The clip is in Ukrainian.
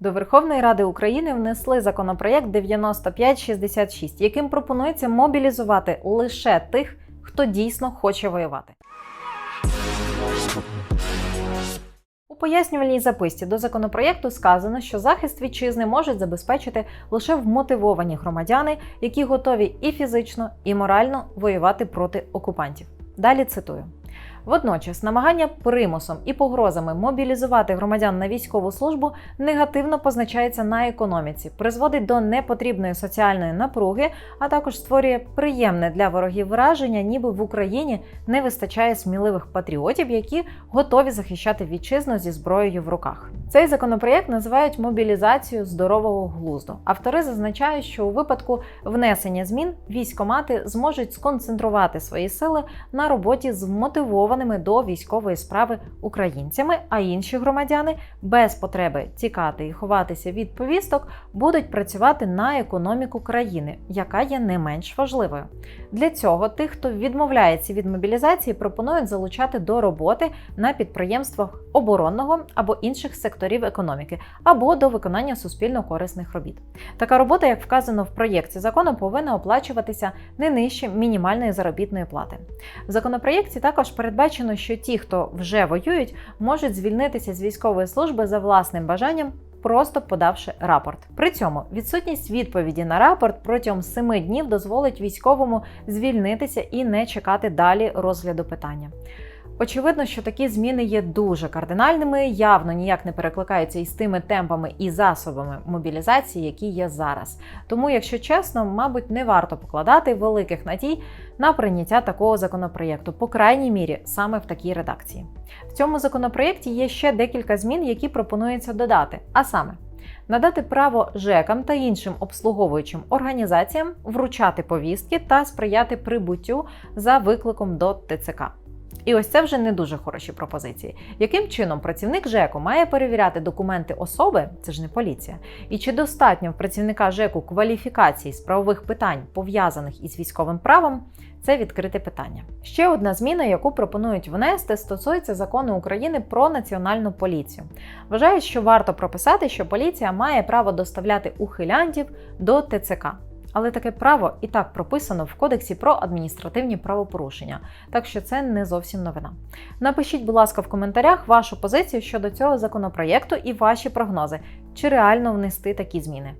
До Верховної Ради України внесли законопроєкт 9566, яким пропонується мобілізувати лише тих, хто дійсно хоче воювати. У пояснювальній записці до законопроєкту сказано, що захист вітчизни можуть забезпечити лише вмотивовані громадяни, які готові і фізично, і морально воювати проти окупантів. Далі цитую. Водночас, намагання примусом і погрозами мобілізувати громадян на військову службу негативно позначається на економіці, призводить до непотрібної соціальної напруги, а також створює приємне для ворогів враження, ніби в Україні не вистачає сміливих патріотів, які готові захищати вітчизну зі зброєю в руках. Цей законопроєкт називають мобілізацію здорового глузду. Автори зазначають, що у випадку внесення змін військомати зможуть сконцентрувати свої сили на роботі з вмотивованими до військової справи українцями, а інші громадяни без потреби тікати і ховатися від повісток будуть працювати на економіку країни, яка є не менш важливою. Для цього тих, хто відмовляється від мобілізації, пропонують залучати до роботи на підприємствах оборонного або інших секторів економіки, або до виконання суспільно корисних робіт. Така робота, як вказано в проєкті закону, повинна оплачуватися не нижче мінімальної заробітної плати. В законопроєкті також передбачено, що ті, хто вже воюють, можуть звільнитися з військової служби за власним бажанням. Просто подавши рапорт. При цьому відсутність відповіді на рапорт протягом 7 днів дозволить військовому звільнитися і не чекати далі розгляду питання. Очевидно, що такі зміни є дуже кардинальними, явно ніяк не перекликаються із тими темпами і засобами мобілізації, які є зараз. Тому, якщо чесно, мабуть, не варто покладати великих надій на прийняття такого законопроєкту, по крайній мірі, саме в такій редакції. В цьому законопроєкті є ще декілька змін, які пропонується додати, а саме. Надати право ЖЕКам та іншим обслуговуючим організаціям вручати повістки та сприяти прибуттю за викликом до ТЦК. І ось це вже не дуже хороші пропозиції. Яким чином працівник ЖЕКу має перевіряти документи особи, це ж не поліція, і чи достатньо в працівника ЖЕКу кваліфікації з правових питань, пов'язаних із військовим правом, це відкрите питання. Ще одна зміна, яку пропонують внести, стосується закону України про національну поліцію. Вважають, що варто прописати, що поліція має право доставляти ухилянтів до ТЦК. Але таке право і так прописано в Кодексі про адміністративні правопорушення, так що це не зовсім новина. Напишіть, будь ласка, в коментарях вашу позицію щодо цього законопроєкту і ваші прогнози, чи реально внести такі зміни.